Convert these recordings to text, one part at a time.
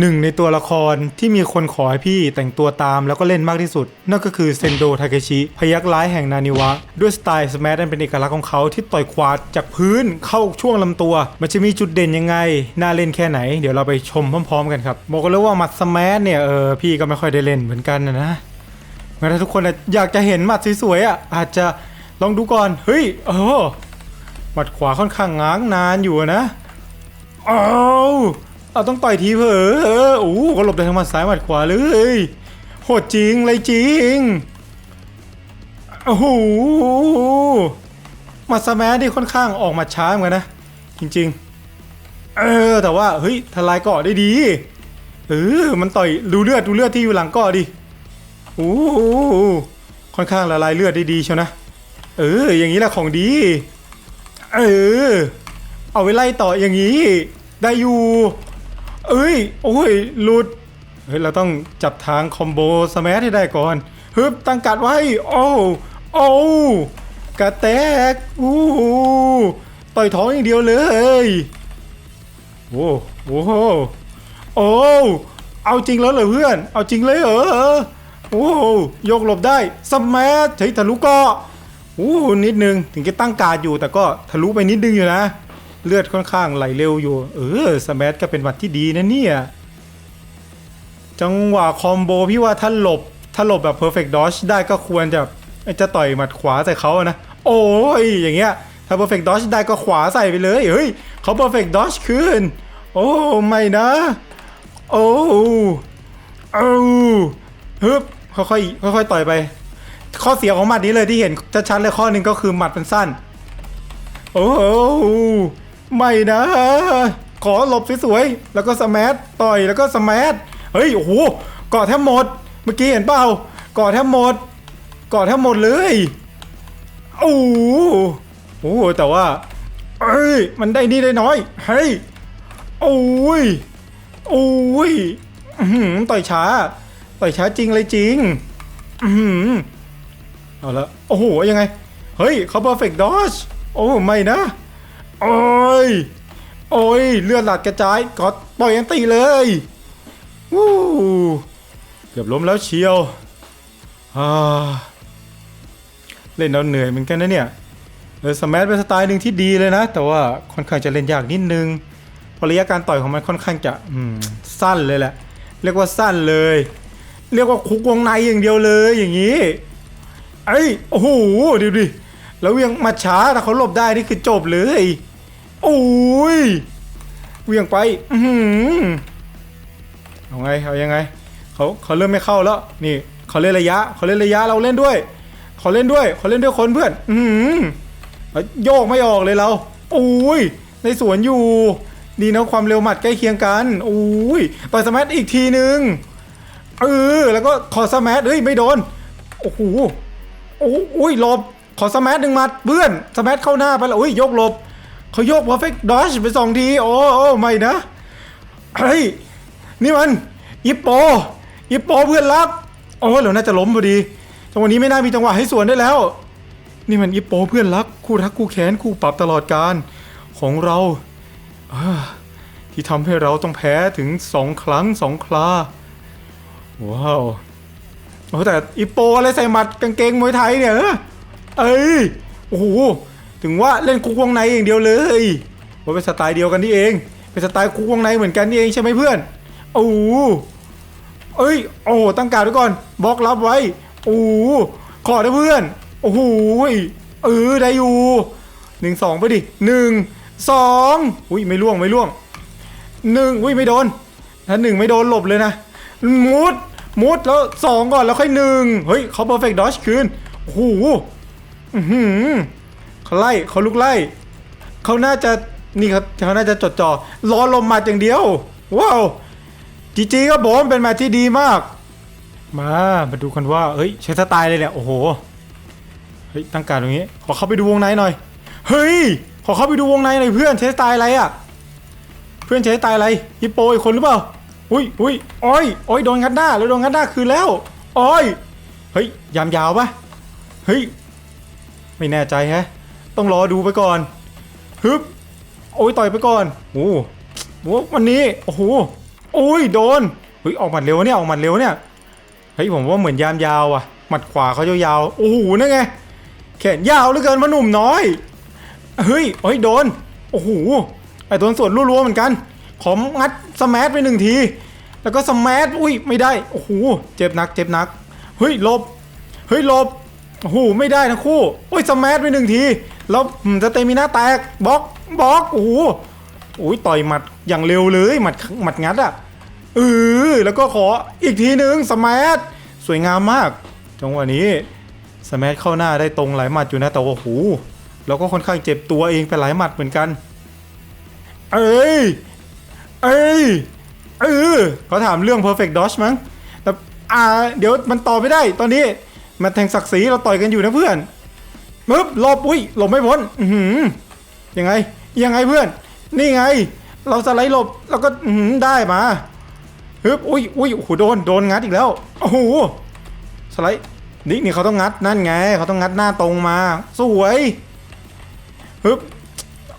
หนึ่งในตัวละครที่มีคนขอให้พี่แต่งตัวตามแล้วก็เล่นมากที่สุด นั่นก็คือเซนโดทาเคชิ พยักร้ายแห่งนานิวะ ด้วยสไตล์สแม h อันเป็นเอกลักษณ์ของเขาที่ต่อยขวาจากพื้นเข้าช่วงลำตัว มันจะมีจุดเด่นยังไง น่าเล่นแค่ไหน เดี๋ยวเราไปชมพร้อมๆกันครับ บอกกันเลยว่ามัดสแม h เนี่ยเออพี่ก็ไม่ค่อยได้เล่นเหมือนกันนะนะงั้นถ้าทุกคนอยากจะเห็นมัดสวยๆอะอาจจะลองดูก่อนเฮ้ยเออหมัดขวาค่อนข้างง้างนานอยู่นะเอาว เอาต้องต่อยทีเผอเออโอ้โหก็หลบได้ทั้งมัดซ้ายมัดขวาเลยโหดจริงเลยจริงโอ้โหมัดสแมัที่ค่อนข้างออกมาช้าเหมือนกันนะ จริง ๆ เออแต่ว่าเฮ้ยทลายเกาะได้ดีเออมันต่อยดูเลือดดูเลือดที่อยู่หลังเกาะดิโอ้โหค่อนข้างละลายเลือดได้ดีเชียวนะเออ อย่างนี้แหละของดี เออ เอาไว้ไล่ต่ออย่างนี้ ได้อยู่ เอ้ย โอ้ย หลุด เฮ้ย เราต้องจับทางคอมโบสแมัให้ได้ก่อน ฮึบ ตั้งกัดไว้ โอ้โอ้กระแตก อู้หูต่อยท้องอย่างเดียวเลย โอ้โหโอ้ เอาจริงแล้วเหรอเพื่อน เอาจริงเลยเหรอ โอ้โหโยกหลบได้ สมัใช้ทะลุก็โอ้โหนิดนึง ถึงจะตั้งการดอยู่แต่ก็ทะลุไปนิดนึงอยู่นะ เลือดค่อนข้างไหลเร็วอยู่ เออสมัชก็เป็นหวัดที่ดีนะเนี่ย จังหวะคอมโบพี่ว่าถ้าหลบ ถ้าหลบแบบ perfect dodge ได้ก็ควรจะจะต่อยหมัดขวาใส่เขาอะนะ โอ้ย อย่างเงี้ย ถ้า perfect dodge ได้ก็ขวาใส่ไปเลย เฮ้ยเขา perfect dodge คืน โอ้ไม่นะ โอ้เอาฮึบค่อยๆค่อยๆต่อยไป ข้อเสียของหมัดนี้เลยที่เห็นชัดๆเลยข้อหนึ่งก็คือหมัดมันสั้น โอ้ ไม่นะ ขอหลบสวยๆ แล้วก็สมัต่อยแล้วก็สมัเฮ้ย โอ้โหกาะแทบหมด เมื่อกี้เห็นเปล่ากาะแทบหมดกาะแทบหมดเลยโอ้โหแต่ว่าเอ้ย มันได้นี่ได้น้อย เฮ้ย โอ้ย โอ้ยอื้อหือต่อยช้า ต่อยช้าจริงเลยจริง อือหือเอาละ โอ้โห ยังไง เฮ้ยเขา perfect dodge โอ้ ไม่นะ โอ้ย โอ้ย เลือดหลัดกระจายกดปล่อยแอนตี้เลยวู้เกือบล้มแล้วเชียวเล่นแล้วเหนื่อยเหมือนกันนะเนี่ยเออสมัเป็นสไตล์หนึ่งที่ดีเลยนะ แต่ว่าค่อนข้างจะเล่นยากนิดนึงเพราะระยะการต่อยของมันค่อนข้างจะอืมสั้นเลยแหละ เรียกว่าสั้นเลย เรียกว่าคุกวงในอย่างเดียวเลยอย่างนี้ไอ้ยโอ้โหดูดิแล้วเวียงมาช้าแต่เขาหลบได้นี่คือจบเลย โอ้ยเวียงไปอือเอาไงเอายังไงเขาเขาเริ่มไม่เข้าแล้ว นี่เขาเล่นระยะเขาเล่นระยะเราเล่นด้วยเขาเล่นด้วยเขาเล่นด้วยคนเพื่อน อือหือโยกไม่ออกเลยเราโอ้ยในสวนอยู่ ดีนะความเร็วหมัดใกล้เคียงกันโอ้ยต่อสมัทอีกทีนึงเออแล้วก็ขอสมัทเฮ้ยไม่โดนโอ้โหโอ้ยหลบขอสมัทหนึ่งหมัดเพื่อนสมัทเข้าหน้าไปแล้วอุ้ยยกหลบ เขาโยก perfect dodge ไปสองที โอ้โอ้ไม่นะ เฮ้ย นี่มันอิปโปอิปโปเพื่อนรัก โอ้เราน่าจะล้มพอดี จังหวะนี้ไม่น่ามีจังหวะให้สวนได้แล้ว นี่มันอิปโปเพื่อนรัก คู่รักคู่แค้นคู่ปรับตลอดการของเรา ที่ทำให้เราต้องแพ้ถึงสองครั้งสองคราว้าวโอ้แต่อิปโปอะไรใส่หมัดกางเกงมวยไทยเนี่ย เออเอ้ย โอ้โห ถึงว่าเล่นคุกวงในอย่างเดียวเลยว่าเป็นสไตล์เดียวกันนี่เอง เป็นสไตล์คุกวงในเหมือนกันนี่เองใช่ไหมเพื่อนโอ้เอ้ย โอ้โหตั้งการไว้ก่อนบล็อกรับไว้ โอ้ขอได้เพื่อน โอ้โหเออได้อยู่หนึ่งสองไปดิหนึ่งสองอุ้ยไม่ล่วงไม่ล่วงหนึ่งอุ้ยไม่โดน ถ้าหนึ่งไม่โดนหลบเลยนะ มุด มุดแล้วสองก่อนแล้วค่อยหนึ่งเฮ้ยเขาเพอร์เฟกต์ดอชคืนโอ้โหอือหือ เขาไล่เขาลุกไล่เขาน่าจะนี่ครับเขาน่าจะจดจ่อรอลมมัดอย่างเดียว ว้าวจีจีครับผมเป็นแมตที่ดีมาก มามาดูกันว่าเฮ้ยใช้สไตล์เลยแหละโอ้โหเฮ้ยตั้งการตรงนี้ ขอเข้าไปดูวงในหน่อยเฮ้ยขอเข้าไปดูวงในหน่อยเพื่อนใช้สไตล์อะไรอะเพื่อนใช้สไตล์อะไรฮิปโปอีกคนหรือเปล่าอุ้ยอุ้ยอ้อยอ้อยโดนงัดหน้าแล้วโดนงัดหน้าคืนแล้วอ้อยเฮ้ยยามยาวปะเฮ้ยไม่แน่ใจแฮะ ต้องรอดูไปก่อนฮึบโอ้ยต่อยไปก่อนโอ้โหวันนี้โอ้โหอุ้ยโดนเฮ้ยออกหมัดเร็วเนี่ยออกหมัดเร็วเนี่ยเฮ้ยผมว่าเหมือนยามยาวอะหมัดขวาเขายาวๆโอ้โหนั่นไงแขนยาวเหลือเกินพ่อหนุ่มน้อยเฮ้ยเฮ้ยโดนโอ้โหไอ้โดนสวนรัวๆเหมือนกัน ของัดสมัไปหนึ่งที แล้วก็สมัอุ้ยไม่ได้โอ้โหเจ็บหนักเจ็บหนักเฮ้ยลบเฮ้ยลบโอ้โหไม่ได้ทั้งคู่โอ้ยสมัไปหนึ่งที แล้วสเตมิน่าแตกบล็อกบล็อกโอ้โหโอ้ยต่อยหมัดอย่างเร็วเลยหมัดหมัดงัดอะ่ะเออแล้วก็ขออีกทีหนึ่งสมัทสวยงามมากจังหวะนี้สมัทเข้าหน้าได้ตรงหลายหมัดอยู่นะแต่ว่าโหเราก็ค่อนข้างเจ็บตัวเองไปหลายหมัดเหมือนกัน เอ้ยเอ้ยเออเขาถามเรื่อง perfect dodge มั้งแต่อ่าเดี๋ยวมันต่อไม่ได้ตอนนี้มาแทงศักดิ์ศรีเราต่อยกันอยู่นะเพื่อน มึบหลบอุ้ยหลบไม่พ้นอือหือยังไง ยังไงเพื่อน นี่ไง เราสไลด์หลบแล้วก็อืได้มาฮึบอุ้ยอุ้ยโอ้โหโดนโดนงัดอีกแล้วโอ้โหสไลด์นี่นี่เขาต้องงัดนั่นไง เขาต้องงัดหน้าตรงมา สวยฮึบ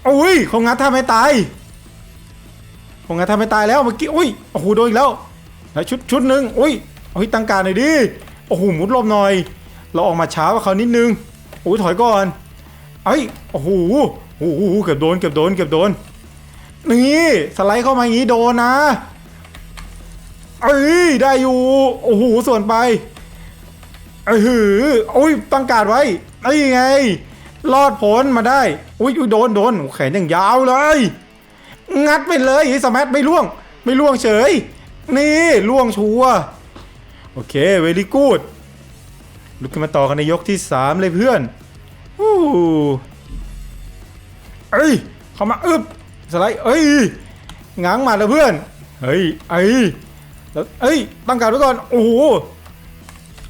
อุ้ยเขางัดท่าไม่ตายเขางัดท่าไม่ตายแล้วเมื่อกี้อุ้ยโอ้โหโดนอีกแล้วแล้วชุดชุดหนึ่งอุ้ยเฮ้ยตั้งการหน่อยดิโอ้โหหมุดลบหน่อย เราออกมาช้ากว่าเขานิดนึง โอ้ยถอยก่อนเอ้ยโอ้โหโอ้โหเกือบโดนเกือบโดนเกือบโดนนี่สไลด์เข้ามาอย่างนี้โดนนะเอ้ยได้อยู่โอ้โหส่วนไปเอ้ยหือโอ้ยตั้งการไว้ไอ้ไง รอดพ้นมาได้อุ้ยอุ้ยโดนโดนโอ้แขนย่างยาวเลย งัดไปเลยสมัทไม่ล่วง ไม่ล่วงเฉย นี่ล่วงชัวร์โอเคเวลี่กูด ลุกขึ้นมาต่อกันในยกที่ 3 เลยเพื่อนอู้เอ้ย เข้ามาอึบสไลด์เอ้ยง้างมาแล้วเพื่อน เฮ้ยไอ้ยแล้วเอ้ย ตั้งการไว้ก่อน โอ้โห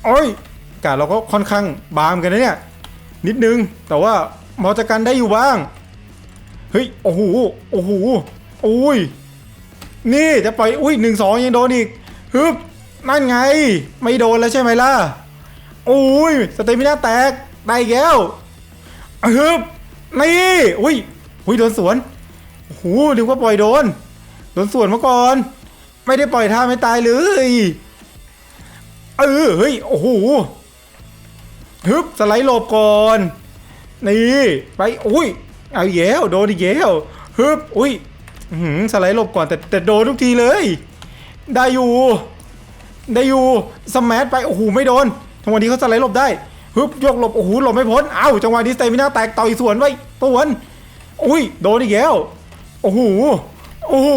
โอ้ย การเราก็ค่อนข้างบางกันนะเนี่ย นิดนึง แต่ว่าพอจะกันได้อยู่บ้าง เฮ้ย โอ้โห โอ้โหโอ้ย นี่จะปล่อย อุ้ยหนึ่งสองยังโดนอีกฮึบนั่นไง ไม่โดนแล้วใช่ไหมล่ะ โอ้ยสเตมิน่าแตกได้อีกแล้วฮึบนี่อุ้ยอุ้ยโดนสวนโอ้โหนึกว่าปล่อยโดน โดนสวนมาก่อน ไม่ได้ปล่อยท่าไม่ตายเลยเออเฮ้ยโอ้โหฮึบสไลด์หลบก่อนนี่ไปอุ้ยเอาแย้วโดนอีกแย้วฮึบอุ้ยหือสไลด์หลบก่อนแต่แต่โดนทุกทีเลย ได้อยู่ ได้อยู่สมัไปโอ้โหไม่โดน จังหวะนี้เขาสไลด์หลบได้ฮึบยกหลบโอ้โหหลบไม่พ้นเอ้าจังหวะนี้สเตมิน่าแตกต่อยสวนไว้สวนอุ้ยโดนอีกแล้วโอ้โหโอ้โห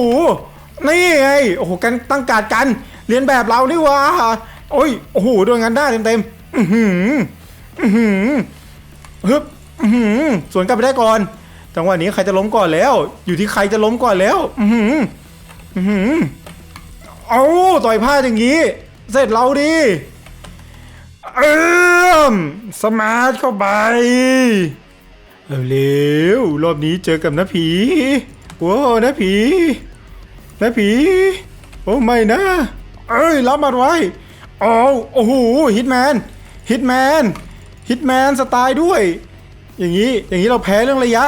นี่ไงโอ้โหกันตั้งการดกันเรียนแบบเรานี่วะโอ้ยโอ้โหโดนงานได้เต็มๆอือหืออือหือฮึบอือหือสวนกลับไปได้ก่อนจังหวะนี้ใครจะล้มก่อนแล้ว อยู่ที่ใครจะล้มก่อนแล้ว อือหืออือหือเอาต่อยพลาดอย่างนี้ เสร็จเราดิ เอิ่มสมาร์ทเข้าไปเร็วรอบนี้เจอกับน้าผีโอ้น้าผีน้าผี โอ้ไม่นะ เอ้ยรับมันไว้เอาโอ้โหฮิตแมนฮิตแมนฮิตแมนสไตล์ด้วย อย่างนี้อย่างนี้เราแพ้เรื่องระยะ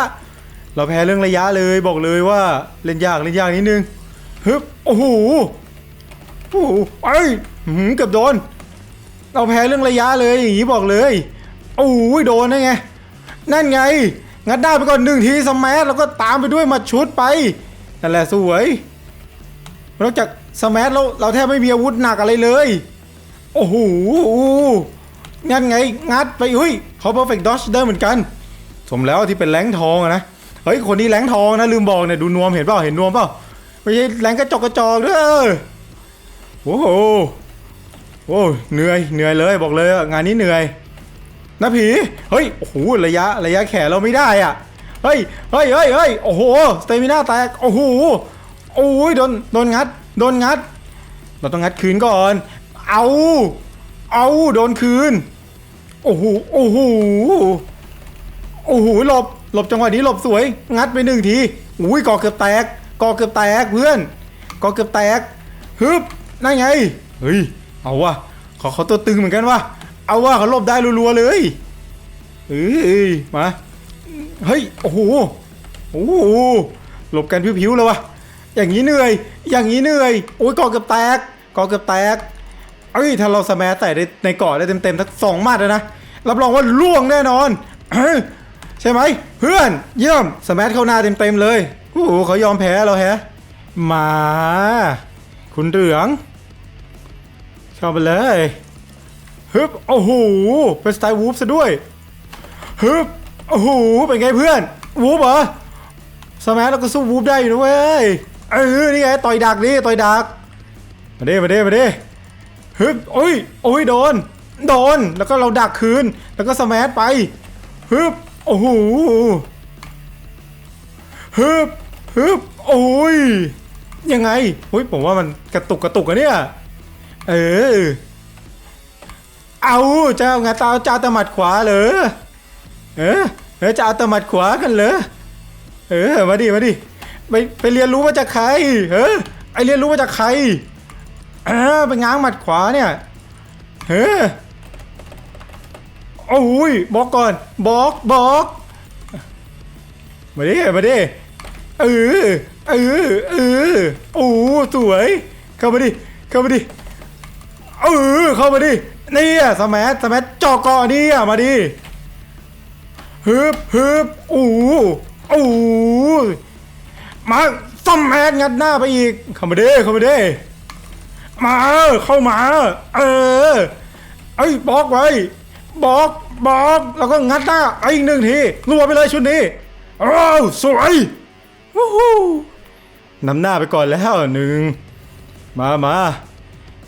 เราแพ้เรื่องระยะเลยบอกเลยว่าเล่นยากเล่นยากนิดนึงฮึบโอ้โหโอ้โหไอ้ยหืมเกือบโดน เราแพ้เรื่องระยะเลยอย่างนี้บอกเลยโอ้ยโดนได้ไง นั่นไง งัดได้ไปก่อนหนึ่งทีสมัทแล้วก็ตามไปด้วยมัดชุดไปนั่นแหละสวยนอกจากสมัทเราเราแทบไม่มีอาวุธหนักอะไรเลย โอ้โหงั้นไงงัดไปเฮ้ยเขา perfect dodge ได้เหมือนกัน สมแล้วที่เป็นแรงทองนะเฮ้ยคนนี้แรงทองนะลืมบอกเนี่ยดูนวมเห็นเปล่าเห็นนวมเปล่าไม่ใช่แรงกระจกกระจอกเด้อโอ้โห โอ้ยเหนื่อยเหนื่อยเลยบอกเลยงานนี้เหนื่อยนะผีเฮ้ยโอ้โหระยะระยะแขนเราไม่ได้อะเฮ้ยเฮ้ยเฮ้ยเฮ้ยโอ้โหสเตมิน่าแตกโอ้โหโอ้ยโดนโดนงัดโดนงัด เราต้องงัดคืนก่อน เอาเอาโดนคืนโอ้โหโอ้โหโอ้โหหลบหลบจังหวะนี้หลบสวย งัดไปหนึ่งทีอุ้ยก่อเกือบแตกก่อเกือบแตกเพื่อนก่อเกือบแตกฮึบนั่นไงเฮ้ย เอาวะขอเขาตัวตึงเหมือนกันวะเอาวะเขาหลบได้รัวๆเลยเอ้ยมาเฮ้ยโอ้โหโอ้โหหลบกันผิวๆเลยวะอย่างนี้เหนื่อย อย่างนี้เหนื่อยโอ้ยกาะเกือบแตกกาะเกือบแตกเอ้ยถ้าเราสแมัใส่ในเกาะได้เต็มๆทั้งสองมัดเลยนะรับรองว่าล่วงแน่นอนใช่ไหมเพื่อนเยี่ยมสแมัเข้าหน้าเต็มๆเลยโอ้โหเขายอมแพ้เราแฮะมา คุณเหลือง เข้าไปเลยฮึบโอ้โหเป็นสไตล์วูฟซะด้วยฮึบโอ้โหเป็นไงเพื่อนวูฟเหรอสมัเราก็สู้วูฟได้อยู่นะเว้ยเออนี่ไงต่อยดักดิต่อยดักมาเดิมาเดิมาเดิฮึบโอ้ยโอ้ยโดน โดนแล้วก็เราดักคืนแล้วก็สมัไปฮึบโอ้โหฮึบฮึบโอ้ยยังไงเฮ้ยผมว่ามันกระตุกกระตุกอะเนี่ย เออ เอาเจ้าไงตาเจ้าตะหมัดขวาเหรอเออเออจะเอาตะหมัดขวากันเหรอเออมาดิมาดิไปไปเรียนรู้มาจากใครเออไอเรียนรู้มาจากใครเออไปง้างหมัดขวาเนี่ยเออโอ้ยบอกก่อนบอกบอกมาดิมาดิเออเออเออโอ้สวยเข้ามาดิเข้ามาดิ เออเข้ามาดินี่อะสมัสมัสจอกอนี่อะมาดิฮึบฮึบอู้อู้มาสมัสงัดหน้าไปอีกเข้ามาดิเข้ามาดิมาเข้ามา เออไอ้บอกไว้บอกบอกแล้วก็งัดหน้าไอ้อีกหนึ่งทีรัวไปเลยชุดนี้อ้าวสวยวู้ฮู้นำหน้าไปก่อนแล้วหนึ่งมามา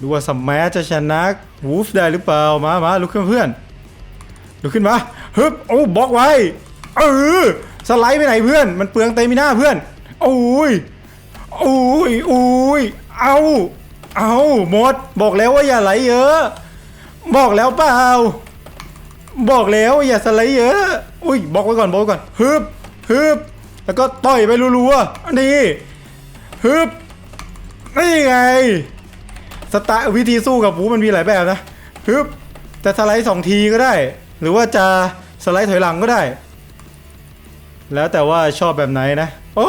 ดูว่าสมัยจะชนะวูฟได้หรือเปล่า มามาลุกขึ้นเพื่อนลุกขึ้นมาฮึบโอ้บล็อกไว้เออสไลด์ไปไหนเพื่อน มันเปลืองเตมิน่าเพื่อนโอ้ยโอ้ยโอ้ยเอาเอาหมด บอกแล้วว่าอย่าไหลเยอะ บอกแล้วเปล่า บอกแล้วอย่าสไลด์เยอะ อุ้ยบอกไว้ก่อนบอกไว้ก่อนฮึบฮึบแล้วก็ต่อยไปรัวๆนี่ฮึบนี่ไง สไตล์วิธีสู้กับวูมันมีหลายแบบนะฮึบจะสไลด์สองทีก็ได้ หรือว่าจะสไลด์ถอยหลังก็ได้ แล้วแต่ว่าชอบแบบไหนนะ โอ้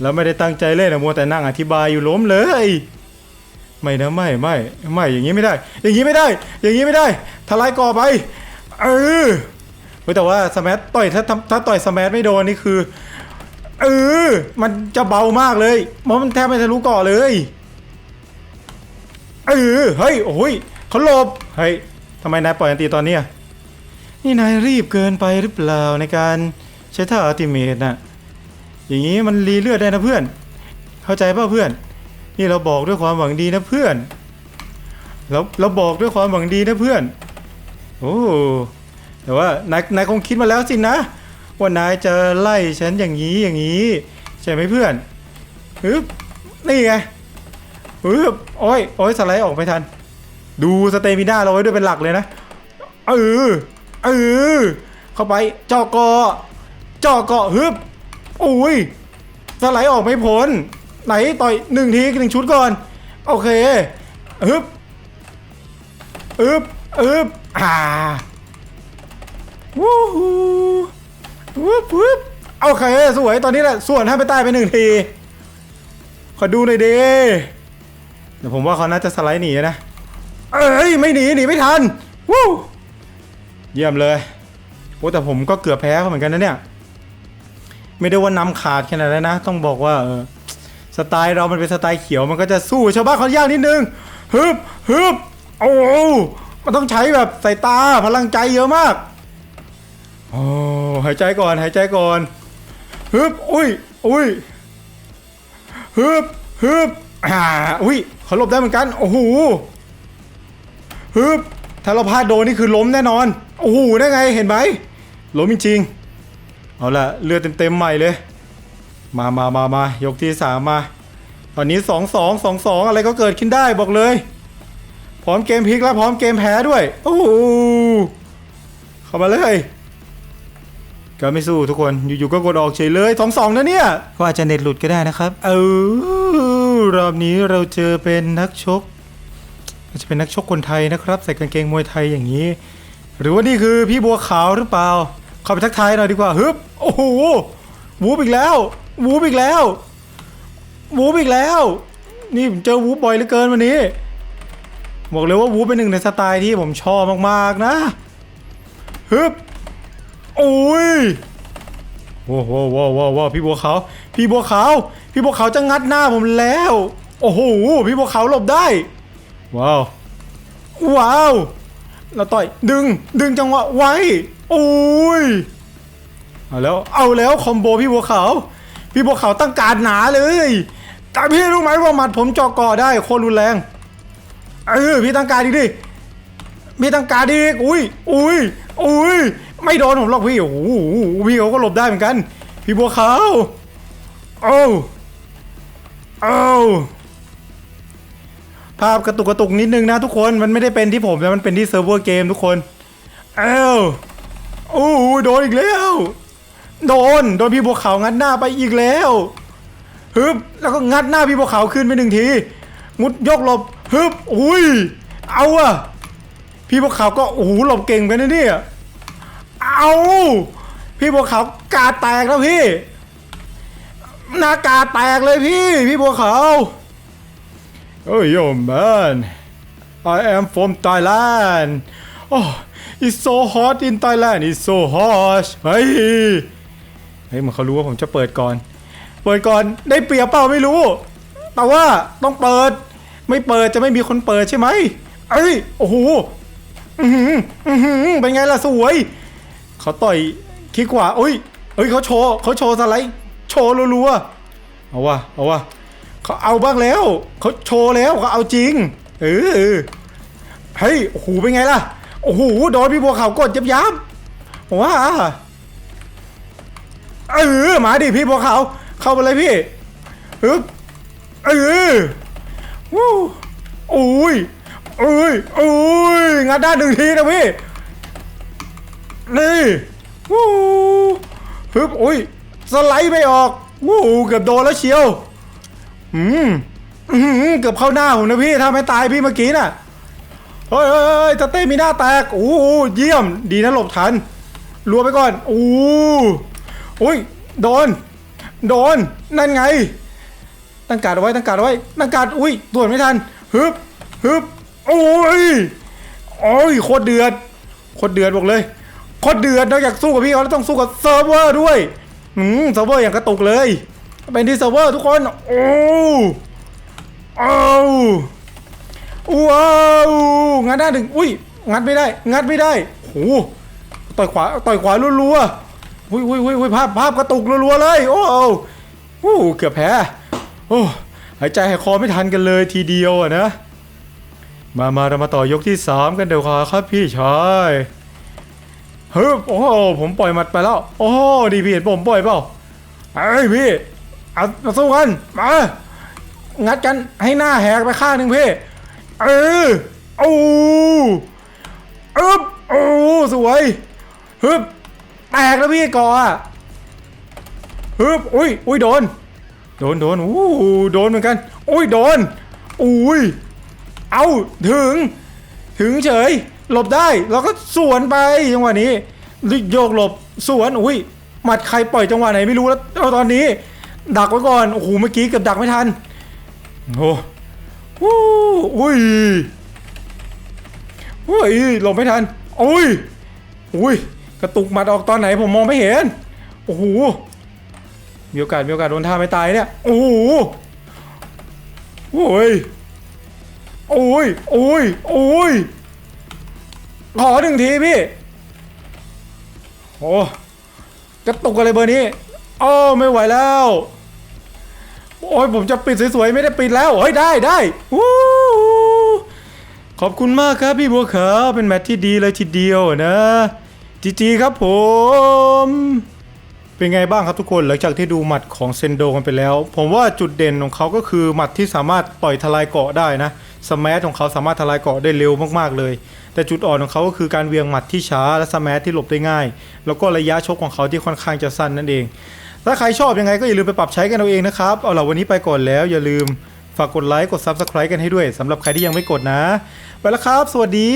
แล้วไม่ได้ตั้งใจเล่นนะมัวแต่นั่งอธิบายอยู่ล้มเลย ไม่นะไม่ไม่ไม่อย่างนี้ไม่ได้ อย่างนี้ไม่ได้ อย่างนี้ไม่ได้ทลายก่อไป เออเฮ้ยแต่ว่าสมัต่อยถ้าถ้าถ้าต่อยสมัไม่โดนนี่คือเออมันจะเบามากเลยเพราะมันแทบไม่ทะลุก่อเลย เออเฮ้ยโอ้ยเขาหลบเฮ้ยทำไมนายปล่อยอันตีตอนนี้นี่นายรีบเกินไปหรือเปล่าในการใช้ท่าอัลติเมทน่ะอย่างนี้มันรีเลือดได้นะเพื่อน เข้าใจป่ะเพื่อน นี่เราบอกด้วยความหวังดีนะเพื่อนเราเราบอกด้วยความหวังดีนะเพื่อน โอ้แต่ว่านายนายคงคิดมาแล้วสินะ ว่านายจะไล่ฉันอย่างนี้อย่างนี้ ใช่ไหมเพื่อนฮึบนี่ไง ฮึบโอ้ยโอ้ยสไลด์ออกไม่ทัน ดูสเตมิน่าเราไว้ด้วยเป็นหลักเลยนะเออเออเข้าไปจอกอจอกอฮึบโอ้ยสไลด์ออกไม่พ้นไหนต่อยหนึ่งทีหนึ่งชุดก่อน โอเคฮึบอึบอึบอ่าวู้ฮูวูบวูบโอเค สวยตอนนี้แหละส่วนให้ไปใต้ไปหนึ่งที ขอดูหน่อยดิ เดี๋ยวผมว่าเขาน่าจะสไลด์หนีนะ เอ้ยไม่หนีหนีไม่ทันวู้เยี่ยมเลยโอ้แต่ผมก็เกือบแพ้เขาเหมือนกันนะเนี่ย ไม่ได้ว่านำขาดขนาดนั้นนะ ต้องบอกว่าเออสไตล์เรามันเป็นสไตล์เขียวมันก็จะสู้ชาวบ้านเขายากนิดนึงฮึบฮึบโอ้มันต้องใช้แบบสายตาพลังใจเยอะมากโอ้หายใจก่อนหายใจก่อนฮึบอุ้ยอุ้ยฮึบฮึบ อ่าอุ้ยเขาหลบได้เหมือนกัน โอ้โหฮึบถ้าเราพลาดโดนนี่คือล้มแน่นอน โอ้โหได้ไงเห็นไหมล้มจริงๆเอาละเลือดเต็มๆใหม่เลย มามามามายกที่สามมา ตอนนี้สองสองสองสองอะไรก็เกิดขึ้นได้บอกเลย พร้อมเกมพลิกแล้วพร้อมเกมแพ้ด้วย โอ้โหเข้ามาเลยก็ไม่สู้ทุกคนอยู่ๆก็กดออกเฉยเลยสองสองนะเนี่ยก็อาจจะเน็ตหลุดก็ได้นะครับ เออ รอบนี้เราเจอเป็นนักชกจจะเป็นนักชกคนไทยนะครับใส่กางเกงมวยไทยอย่างนี้ หรือว่านี่คือพี่บัวขาวหรือเปล่าเข้าไปทักทายหน่อยดีกว่าฮึบโอ้โหวูบอีกแล้ววูบอีกแล้ววูบอีกแล้ว นี่ผมเจอวูบบ่อยเหลือเกินวันนี้ บอกเลยว่าวูบเป็นหนึ่งในสไตล์ที่ผมชอบมากๆนะฮึบโอ้ย โว้โว้โว้โว้โว้พี่บัวขาวพี่บัวขาวพี่บัวขาวจะงัดหน้าผมแล้ว โอ้โหพี่บัวขาวหลบได้ ว้าวว้าวเราต่อยดึงดึงจังหวะไว้โอ้ยเอาแล้วเอาแล้วคอมโบพี่บัวขาวพี่บัวขาวตั้งการหนาเลยแต่พี่รู้ไหมว่าหมัดผมจอกอได้โคตรรุนแรงเออพี่ตั้งการดีดิพี่ตั้งการดีอุ้ยอุ้ยอุ้ย ไม่โดนผมหรอกพี่โอ้โหพี่เขาก็หลบได้เหมือนกัน พี่บัวขาวโอ้โอ้ภาพกระตุกกระตุกนิดนึงนะทุกคนมันไม่ได้เป็นที่ผมนะมันเป็นที่เซิร์ฟเวอร์เกมทุกคนเอ้าโอ้โหโดนอีกแล้วโดนโดนพี่บัวขาวงัดหน้าไปอีกแล้วฮึบแล้วก็งัดหน้าพี่บัวขาวขึ้นไปหนึ่งที มุดยกหลบฮึบอุ้ยเอาอะพี่บัวขาวก็โอ้โหหลบเก่งไปนะเนี่ย เอาพี่บัวขาวกาแตกแล้วพี่หน้ากาแตกเลยพี่ พี่บัวขาว Oh, yo, man. I am from Thailand. Oh, it's so hot in Thailand. It's so hot. เฮ้ยเฮ้ยมันเขารู้ว่าผมจะเปิดก่อน เปิดก่อนได้เปรียบเปล่าไม่รู้ แต่ว่าต้องเปิด ไม่เปิดจะไม่มีคนเปิดใช่ไหมเอ้ย โอ้โห อือหือ อือหือ เป็นไงล่ะสวย เขาต่อยคิดขวาเอ้ยเอ้ยเขาโชว์เขาโชว์สไลด์โชว์รัวๆเอาวะเอาวะเขาเอาบ้างแล้วเขาโชว์แล้วเขาเอาจริงเออเฮ้ยโอ้โหเป็นไงล่ะโอ้โหโดนพี่บัวขาวกดยับยับว้าเออมาดิพี่บัวขาวเข้าไปเลยพี่ฮึบเออวู้โอ้ยโอ้ยโอ้ยงัดได้หนึ่งทีนะพี่ นี่วู้ฮึบอุ้ยสไลด์ไม่ออกวู้เกือบโดนแล้วเชียวอืมอื้อหือเกือบเข้าหน้าผมนะพี่ถ้าไม่ตายพี่เมื่อกี้น่ะเฮ้ยเฮ้ยเฮ้ยตะเต้มีหน้าแตกโอ้โหเยี่ยม ดีนะหลบทันรัวไปก่อนโอ้อุ้ยโดน โดน นั่นไง ตั้งการไว้ตั้งการไว้ตั้งการอุ้ยตัวจไม่ทันฮึบฮึบโอ้ยโอ้ยโคตรเดือดโคตรเดือดบอกเลย โคตรเดือดนอกจากสู้กับพี่เขาแล้วต้องสู้กับเซิร์ฟเวอร์ด้วยอืมเซิร์ฟเวอร์อย่างกระตุกเลยเป็นที่เซิร์ฟเวอร์ทุกคนโอ้โอ้ว้าวงัดได้ถึงอุ้ยงัดไม่ได้ งัดไม่ได้โหต่อยขวาต่อยขวารัวๆอุ้ยอุ้ยอุ้ยอุ้ยภาพภาพกระตุกรัวๆเลย โอ้โอ้เกือบแพ้โอ้หายใจหายคอไม่ทันกันเลยทีเดียวอะนะ มามาเรามาต่อยกที่สามกันเดี๋ยวครับพี่ชาย ฮึบโอ้โหผมปล่อยหมัดไปแล้ว โอ้โหดีพี่เห็นผมปล่อยเปล่าไอ้ยพี่เอามาสู้กันมางัดกันให้หน้าแหกไปข้างหนึ่งพี่เออโอ้อึบโอ้สวยฮึบแตกแล้วพี่ก่อะฮึบอุ้ยอุ้ยโดน โดนโดนอู้โดนเหมือนกันอุ้ยโดนอุ้ยเอาถึง ถึงเฉย หลบได้แล้วก็สวนไปจังหวะนี้โยกหลบสวนอุ้ยหมัดใครปล่อยจังหวะไหนไม่รู้แล้วเอาตอนนี้ ดักไว้ก่อนโอ้โหเมื่อกี้เกือบดักไม่ทันโอ้โหอุ้ยอุ้ยหลบไม่ทันอุ้ยอุ้ยกระตุกหมัดออกตอนไหนผมมองไม่เห็นโอ้โหมีโอกาสมีโอกาสโดนท่าไม่ตายเนี่ยโอ้โหโอ้ยโอ้ยโอ้ยโอ้ย ขอหนึ่งทีพี่โอ้กระตุกอะไรเบอร์นี้อ้ไม่ไหวแล้ว โอ้ยผมจะปิดสวยๆไม่ได้ปิดแล้วเฮ้ยได้ได้วู้ขอบคุณมากครับพี่บัวขาวเป็นแมตช์ที่ดีเลยทีเดียวนะจีจีครับผม เป็นไงบ้างครับทุกคนหลังจากที่ดูหมัดของเซนโดกันไปแล้ว ผมว่าจุดเด่นของเขาก็คือหมัดที่สามารถต่อยทลายเกาะได้นะ สมัของเขาสามารถทลายเกาะได้เร็วมากๆเลย แต่จุดอ่อนของเขาก็คือการเวียงหมัดที่ช้าและสมัที่หลบได้ง่าย แล้วก็ระยะชกของเขาที่ค่อนข้างจะสั้นนั่นเอง ถ้าใครชอบยังไงก็อย่าลืมไปปรับใช้กันเอาเองนะครับ เอาล่ะวันนี้ไปก่อนแล้วอย่าลืมฝากกดไลค์กด Subscribe กันให้ด้วยสำหรับใครที่ยังไม่กดนะ ไปแล้วครับ สวัสดี